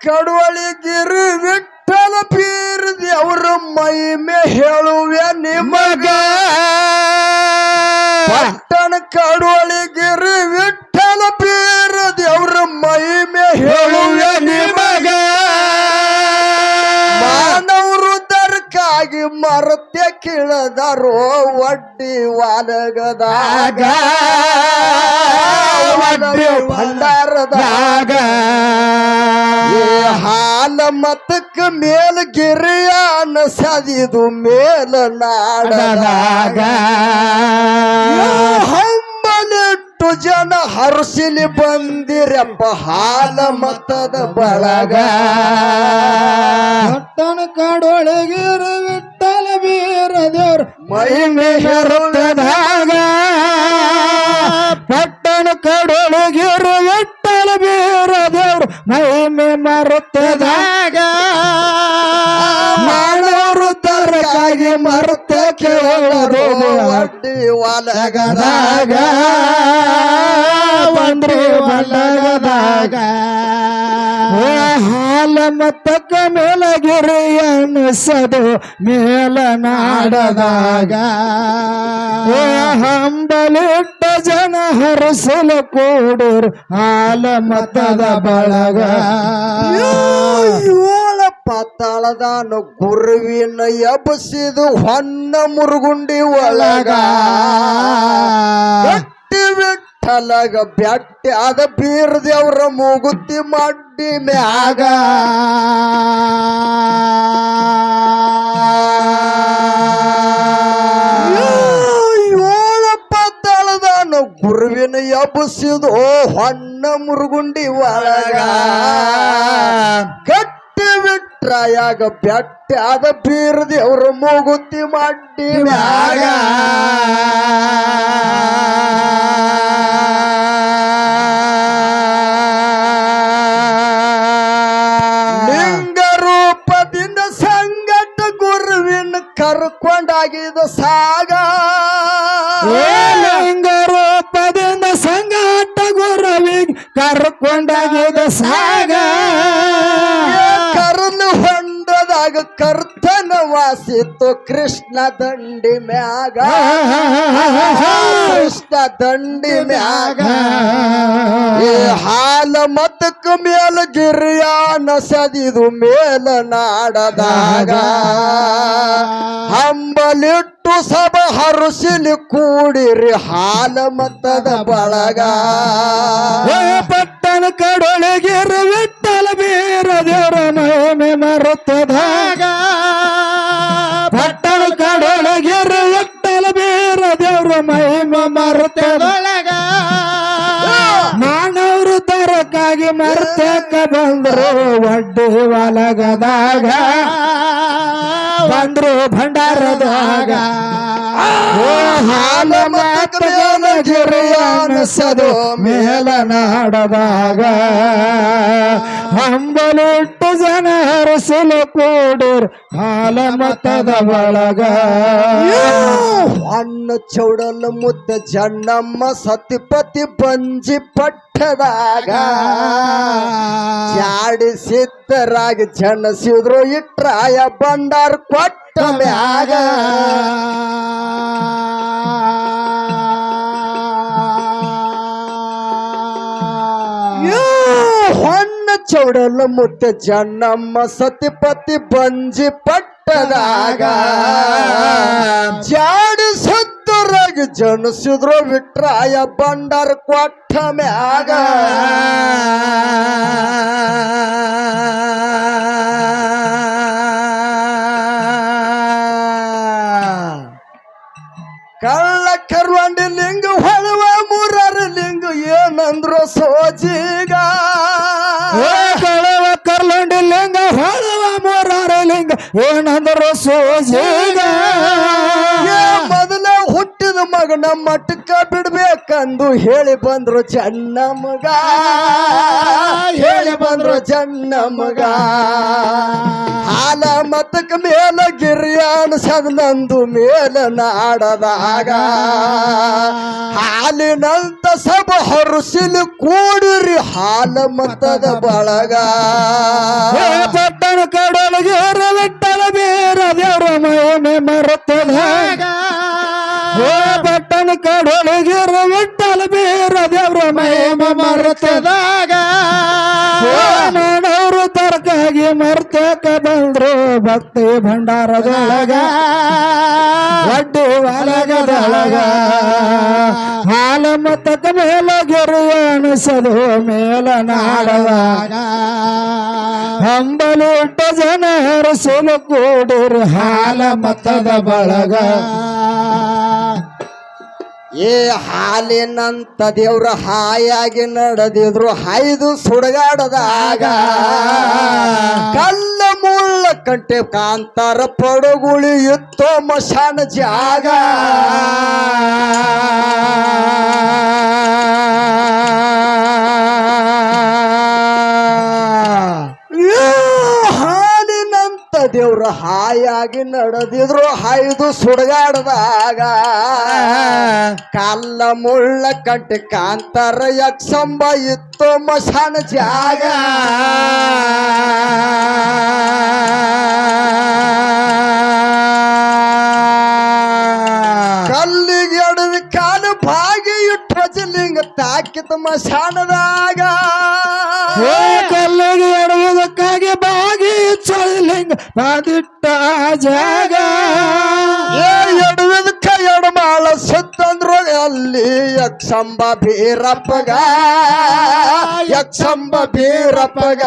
ಕಡುವಳಿಗಿರಿ ವಿಠಲ ಪೀರ್ದಿ ಅವ್ರ ಮೇ ಹೇಳುವೆ ನಿಮಗ. ಪಟ್ಟಣ ಕಡುವಳಿಗಿರಿ ವಿಠಲ ಪೀರ್ದಿ ಅವ್ರ ಮೇ ಹೇಳುವೆ ನಿಮಗ. ಮಾನವರು ದರ್ಕಾಗಿ ಮರತೆ ಕಿಳದರೋ, ಒಡ್ಡಿ ವಾಲಗದಾಗ. ಒಡ್ಡಿ ಭಂಡಾರದಾಗ ಹಾಲ ಮತಕ್ಕ ಮೇಲ ಗಿರಿಯ ಸದಿದು ಮೇಲ ನಾಡದಾಗ ಹಂಬಲಿಟ್ಟು ಜನ ಹರ್ಸಿಲಿ ಬಂದಿರಪ್ಪ ಹಾಲ ಮತದ ಬಳಗ. ಪಟ್ಟಣ ಕಾಡೊಳಗಿರು ವಿಠಲ ಬೀರ ದೇವ್ರ ಮಹಿಮೆ ಮರುತ್ತದಾಗ ಪಟ್ಟಣ ಕಡೊಳಗಿರು ಎಟ್ಟಲು ಬೀರ ಮೈಮೆ ಮಹಿಮೆ ಮರುತ್ತದಾಗ ಮಾಡೋರು ತರಕಾಗಿ ಮರುತ್ತ ಕೇಳೋದು ಅಡ್ಡಿ ಒಲಗದಾಗ ಬಂದ್ರಿ ಒಳಗದಾಗ. ಹಾಲ ಮತ್ತಕ್ಕ ಮೇಲಗಿರಿ ಅನಿಸದು ಮೇಲನಾಡದಾಗ. ಹಂಬಲಿಟ್ಟ ಹರಸಲು ಕೂಡರು ಹಾಲ ಮತದ ಬಳಗ. ಏಳ ಪಾತಾಳದಾನ ಗುರುವಿನ ಎಬಸಿದು ಹೊನ್ನ ಮುರುಗುಂಡಿ ಒಳಗ. ಗಟ್ಟಿ ಬ್ಯಾಟ್ಟಿ ಅದ ಬೀರ್ದೇವ್ರ ಮೂಗುತ್ತಿ ಮಡ್ಡಿ ಮ್ಯಾಗ. ಎಬಸಿದು ಹೊನ್ನ ಮುರುಗುಂಡಿ ಒಳಗ ಕಟ್ಟಿ ಬಿಟ್ರಾಯಾಗ ಬೆಟ್ಟ ಅದ ಬೀರ್ದಿ ಅವ್ರ ಮೂಗುತ್ತಿ ಮಡ್ಡಿ ಮ್ಯಾಗ ಲಿಂಗ ರೂಪದಿಂದ ಸಂಗಟ ಗುರುವಿನ ಕರ್ಕೊಂಡಾಗಿದ ಸಾಗ ಕರ್ಕೊಂಡಾಗಿದ ಸಾಗ. ಕರ್ನು ಹೊಂಡದಾಗ ಕರ್ತನ ವಾಸಿತ್ತು ಕೃಷ್ಣ ದಂಡಿ ಮ್ಯಾಗ. ಕೃಷ್ಣ ದಂಡಿ ಮ್ಯಾಗ. ಈ ಹಾಲ ಮತಕ್ಕ ಮೇಲ ಗಿರಿಯಾನ ಸದಿದು ಮೇಲ ನಾಡದಾಗ. ಹಂಬಲಿಟ್ಟು ಸಭ ಹರುಸಿಲಿ ಕೂಡಿರಿ ಹಾಲ ಮತದ ಬಳಗ. ಪಟ್ಟನ ಪಟ್ಟಣ ಕಡೊಳಗಿರ ವಿಠಲ ಬೀರ ದೇವರ ನೇಮೆ ಮರುತ್ತದಾಗ ಪಟ್ಟಣ ಕಡೊಳಗಿರ ವಿಠಲ ಬೀರ ದೇವರ ಮಹಿಮೆ ಮರುತ್ತದೊಳಗ ಮಾನವರು ತರಕಾಗಿ ಮರ್ತಕ್ಕ ಬಂದ್ರು ಒಡ್ಡಿ ಒಲಗದಾಗ. ಬಂದ್ರು ಭಂಡಾರದಾಗ. ಹಾಲ ಮಾತಗನ ಗಿರಿಯಾನಸದು ಮೇಲ ನಾಡದಾಗ ಹಂಬಲಿಟ್ಟು ಜನ ಹರಸಲು ಕೂಡಿರ್ ಹಾಲ ಮತದ ಒಳಗ. ಅಣ್ಣ ಚೌಡಲ ಮುದ್ದ ಜನ್ನಮ್ಮ ಸತಿಪತಿ ಬಂಜಿ ಪಟ್ಟದಾಗ ಜಾಡಿ ಸಿದ್ಧರಾಗಿ ಜನಸಿದ್ರು ಇಟ್ರಾಯ ಬಂಡಾರ ಕೊಟ್ಟ ಮ್ಯಾಗ. ಹೊನ್ನ ಮುತ್ತೆ ಜನ್ನಮ್ಮ ಸತಿಪತಿ ಬಂಜಿ ಪಟ್ಟದಾಗ ಜಾಡಿ ಸತ್ತರಾಗಿ ಜನಿಸಿದ್ರು ವಿಟ್ರಾಯ ಬಂಡರ್ ಕೊಟ್ಟ ಮ್ಯಾಗ. ಲಿಂಗ ಏನಂದ್ರು ಸೋಜಿಗ ಮೊದಲ ಹುಟ್ಟಿದ ಮಗನ ಮಗನ ಮಟ್ಟಕ್ಕ ಬಿಡ್ಬೇಕಂದು ಹೇಳಿ ಬಂದ್ರು ಚನ್ನ ಮಗ. ಹೇಳಿ ಬಂದ್ರು ಚನ್ನ ಮಗ. ಹಾಲ ಮತಕ ಮೇಲ ಗಿರಿಯಾನ ಸದನಂದು ಮೇಲ ನಾಡದಾಗ ಹಾಲಿನಂತ ಸಭ ಹರುಸಿಲು ಕೂಡಿರಿ ಹಾಲ ಮತದ ಬಳಗ ಪಟ್ಟಣ ಕಡಲಿಗೆ ಬಿಟ್ಟಲ ಬೇರ ದೇವರ ಮಹಿಮೆ ಮರುತ್ತದಾಗ ಏ ಪಟ್ಟಣ ಕಡಲಿಗೆ ಬಿಟ್ಟಲ ಬೇರ ದೇವರ ಮಹಿಮೆ ಮರುತ್ತದಾಗ ನಾನವರು ತರಕಾಗಿ ಮರ್ತಕ ಬಂದ್ರು ಭಕ್ತಿ ಭಂಡಾರದೊಳಗ. ಒಡ್ಡಿ ಒಳಗದೊಳಗ ಹಾಲ ಮತಕ ಮೇಲ ಗೆರೆಯ ಅನಿಸದು ಮೇಲ ನಾಡವ. ಹಂಬಲಿಟ್ಟ ಜನರು ಸುಲು ಕೂಡಿರು ಹಾಲ ಮತದ ಬಳಗ. ಏ ಹಾಲಿನಂತ ದೇವ್ರ ಹಾಯಾಗಿ ನಡೆದಿದ್ರು ಹಾಯ್ದು ಸುಡಗಾಡದಾಗ ಕಲ್ಲ ಮುಳ್ಳ ಕಂಟೆ ಕಾಂತಾರ ಪಡುಗುಳಿ ಇತ್ತೋ ಮಶಾನ ಜಾಗ ದೇವ್ರ ಹಾಯಾಗಿ ನಡೆದಿದ್ರು, ಹಾಯ್ದು ಸುಡಗಾಡದಾಗ ಕಲ್ಲ ಮುಳ್ಳ ಕಂಟೆ ಕಾಂತಾರ ಯಕ್ಷಂಬ ಇತ್ತು ಮಶಾನ ಜಾಗ. ಕಲ್ಲಿಗೆ ಎಡದ ಕಾಲು ಭಾಗಿ ಇಟ್ಟು ತಾಕಿತ ಮಶಾನದಾಗ ಬಾದಿಟ್ಟ ಜಾಗ. ಎಡವಿದಕ್ಕ ಎಡಮಾಳ ಸುತ್ತಂದ್ರು ಅಲ್ಲಿ ಯಕ್ಷಂಬ ಬೀರಪ್ಪಗ. ಯಕ್ಷಂಬ ಬೀರಪ್ಪಗ.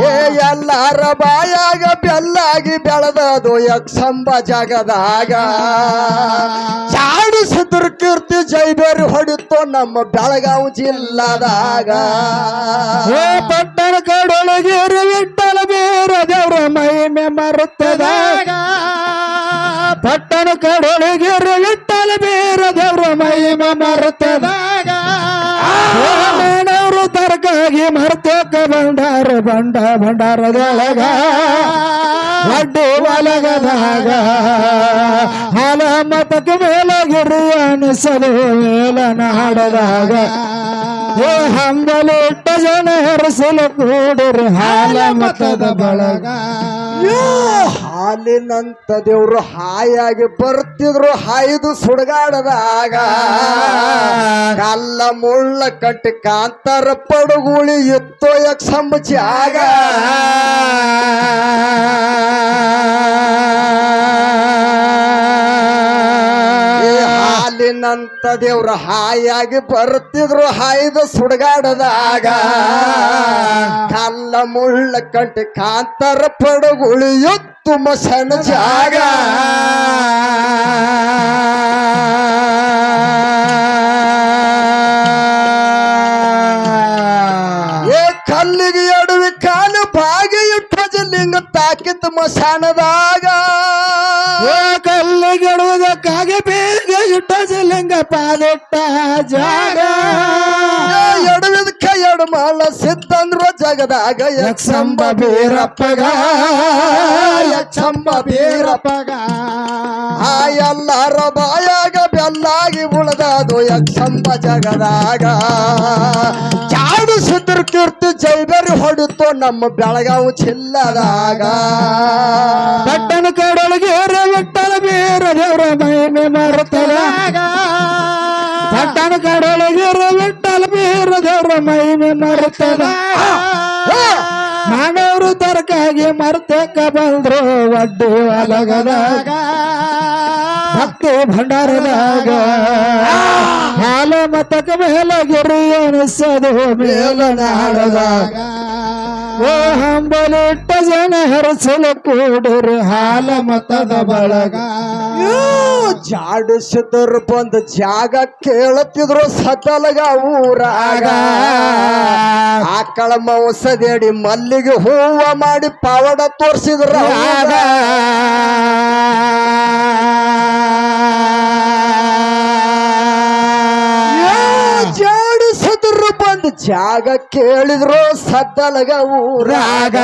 ಏ, ಎಲ್ಲಾರ ಬಾಯಾಗ ಬೆಲ್ಲಾಗಿ ಬೆಳೆದದು ಯಕ್ಷಂಬ ಜಗದಾಗ. ಚಾಡಿಸಿದ್ರ ಕೀರ್ತಿ ಜೈಬೇರಿ ಹೊಡಿತು ನಮ್ಮ ಬೆಳಗಾವಿ ಜಿಲ್ಲಾದಾಗ. ಪಟ್ಟಣ ಕಡೊಳಗೆ ವಿಟ್ಟಲ ಬೇರ ದೇವ್ರ ಮರುತ್ತದಾಗ ಪಟ್ಟಣ ಕಡೆಗೆ ವಿಟ್ಟಲ ಬೀರದವರು ದೇವ್ರ ಮಹಿಮೆ ಮರುತ್ತದಾಗ ಮೇಣವರು ತರಕಾಗಿ ಮರ್ತಕ ಭಂಡಾರ ಬಂಡ ಭಂಡಾರದೊಳಗ ಒಡ್ಡು ಒಲಗದಾಗ ಹಾಲ ಮತಕ್ಕೆ ಮೇಲಗಿರಿ ಅನಿಸಲು ಮೇಲ ನಾಡದಾಗ ಏ ಹಂಬಲಿಟ್ಟ ಜನ ಹರಸಲು ಕೂಡಿರಿ ಹಾಲ ಮತದ ಬಳಗ. ಹಾಲಿನಂತ ದೇವ್ರು ಹಾಯಾಗಿ ಬರ್ತಿದ್ರು, ಹಾಯ್ದು ಸುಡಗಾಡದಾಗ ಕಲ್ಲ ಮುಳ್ಳ ಕಟ್ಟಿ ಕಾಂತಾರ ಪಡುಗುಳಿ ಎತ್ತೋ ಯಕ್ಷ ಸಂಬಚಿ ಈ ಹಾಲಿನಂತ ದೇವ್ರ ಹಾಯಾಗಿ ಬರುತ್ತಿದ್ರು ಹಾಯ್ದು ಸುಡಗಾಡದಾಗ ಕಲ್ಲ ಮುಳ್ಳ ಕಟ್ಟಿ ಕಾಂತರ ಪಡುಗುಳಿ ಎತ್ತು ಮಸನ ಜಾಗ. ಏ ಕಲ್ಲಿಗೆ ಎಡವಿ ಕಾಲು ಬಾಗಿ ಇಟ್ಟು ಲಿಂಗ ತಾಕಿತ್ತು ಮಸಾನದಾಗ. ಕಲ್ಲಿಗೆ ಇಟ್ಟ ಲಿಂಗ ಪಾದಿಟ್ಟ ಜಾಗ. ಎಡವಿದ ಎರಡು ಮಾಳ ಸಿದ್ಧಂದ್ರ ಜಗದಾಗ. ಯಕ್ಷಂಬ ಬೀರಪ್ಪಗ. ಯಕ್ಷಂಬ ಬೇರಪ್ಪಗ. ಆ ಎಲ್ಲರ ಬಾಯಾಗ ಬೆಲ್ಲಾಗಿ ಉಳದದು ಯಕ್ಷಂಬ ಜಗದಾಗ. ಚಾಡು ಸಿದ್ರ ಕೀರ್ತಿ ಜೈಬರಿ ಹೊಡಿತು ನಮ್ಮ ಬೆಳಗಾವು ಚಿಲ್ಲದಾಗ ಪಟ್ಟಣ ಕಡೊಳಗೆ ವಿಟ್ಟಲ ಬೇರ ದೇವರ ಮಹಿಮೆ ಮರುತ್ತದಾಗ ಮಹಿಮೆ ಮರುತ್ತದ ಮಾನವರು ತರಕಾಗಿ ಮರ್ತಕ ಬಂದ್ರು ಒಡ್ಡಿ ಅಲಗದಾಗ ಭಕ್ತಿ ಭಂಡಾರದಾಗ. ಹಾಲ ಮತಕ ಮೇಲಗಿರಿ ಅನಿಸದು ಮೇಲನಾಡದಾಗ. ಓ ಹಂಬಲಿಟ್ಟ ಜನ ಹರಸಲು ಕೂಡರು ಹಾಲ ಮತದ ಬಳಗ. ಜಾಡಿಸಿದ್ರು ಬಂದ ಜಾಗ ಕೇಳುತ್ತಿದ್ರು ಸಕಲಗ ಊರಾಗ. ಆಕಳ ಮೌಸದೇಡಿ ಮಲ್ಲಿಗೆ ಹೂವ ಮಾಡಿ ಪಾವಡ ತೋರಿಸಿದ್ರ ಜಾಗ ಕೇಳಿದ್ರು ಸದ್ದಲಗ ಊರಾಗ.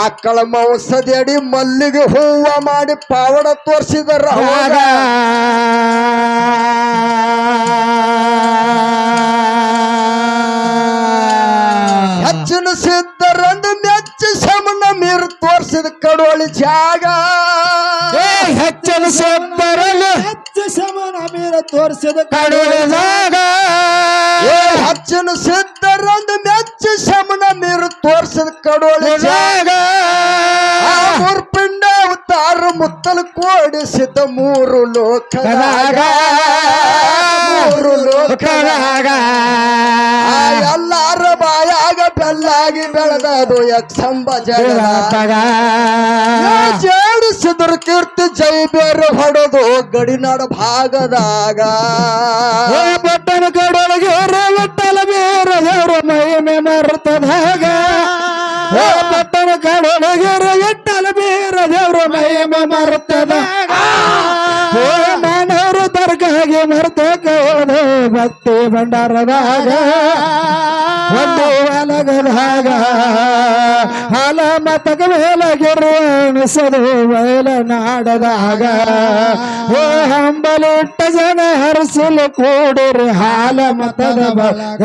ಆಕಳ ಆಕಳ ಅಡಿ ಮಲ್ಲಿಗೆ ಹೂವ ಮಾಡಿ ಪಾವಡ ತೋರಿಸಿದರ ಹೆಚ್ಚಿನ ಸಿದ್ದರಂದು ಮೆಚ್ಚಿ ಸಮನ ಮೀರು ತೋರಿಸಿದ ಕಡೋಳಿ ಜಾಗ. ಹೆಚ್ಚಿನ ಸಬ್ಬರಲು ಹೆಚ್ಚು ಸಮನ ಮೀರ ತೋರಿಸಿದ ಕಡುಳಿದಾಗ ಏ ಹೆಚ್ಚಿನ ಸಿದ್ದರಂದು ಮೆಚ್ಚ ಶಮನ ನೀರು ತೋರಿಸಿದ ಕಡೋಳಿ ಜಾಗ ಆ ಮೂರು ಪಿಂಡ ಅವತಾರ ಮುತ್ತಲು ಕೋಡಿಸಿದ ಮೂರು ಲೋಕದಾಗ. ಮೂರು ಲೋಕದಾಗ. ಎಲ್ಲಾರ ಬಾಯಾಗ ಬೆಲ್ಲಾಗಿ ಬೆಳೆದದು ಯಕ್ಷಂಬ ಜಗದಾಗ ಜೇಡಿಸಿದ್ರ ಕೀರ್ತಿ ಜೈ ಬೇರೆ ಹೊಡೆದು ಗಡಿನಾಡ ಭಾಗದಾಗ. ಬಟ್ಟನ ಕಡೊಳಗೆ ವಿಠಲ ಬೇರೆ ದೇವರ ಮಹಿಮೆ ಮರ್ತದಾಗ. ಪಟ್ಟಣ ಕಡೊಳಗೆ ವಿಠಲ ಬೇರೆ ದೇವರ ಮಹಿಮೆ ಮರ್ತದಾಗ. ಮಾನವರು ದರ್ಗಾಗೆ ಮರ್ತಕ ಭಕ್ತಿ ಭಂಡಾರದಾಗ ಒಂದು ಒಲಗದಾಗ ಹಾಲ ಮತಗ ಮೇಲಗಿರು ಅನಿಸದು ಬಯಲನಾಡದಾಗ ಓ, ಹಂಬಲಿಟ್ಟ ಜನ ಹರಿಸಲು ಕೂಡಿರಿ ಹಾಲ ಮತದ ಬಗ.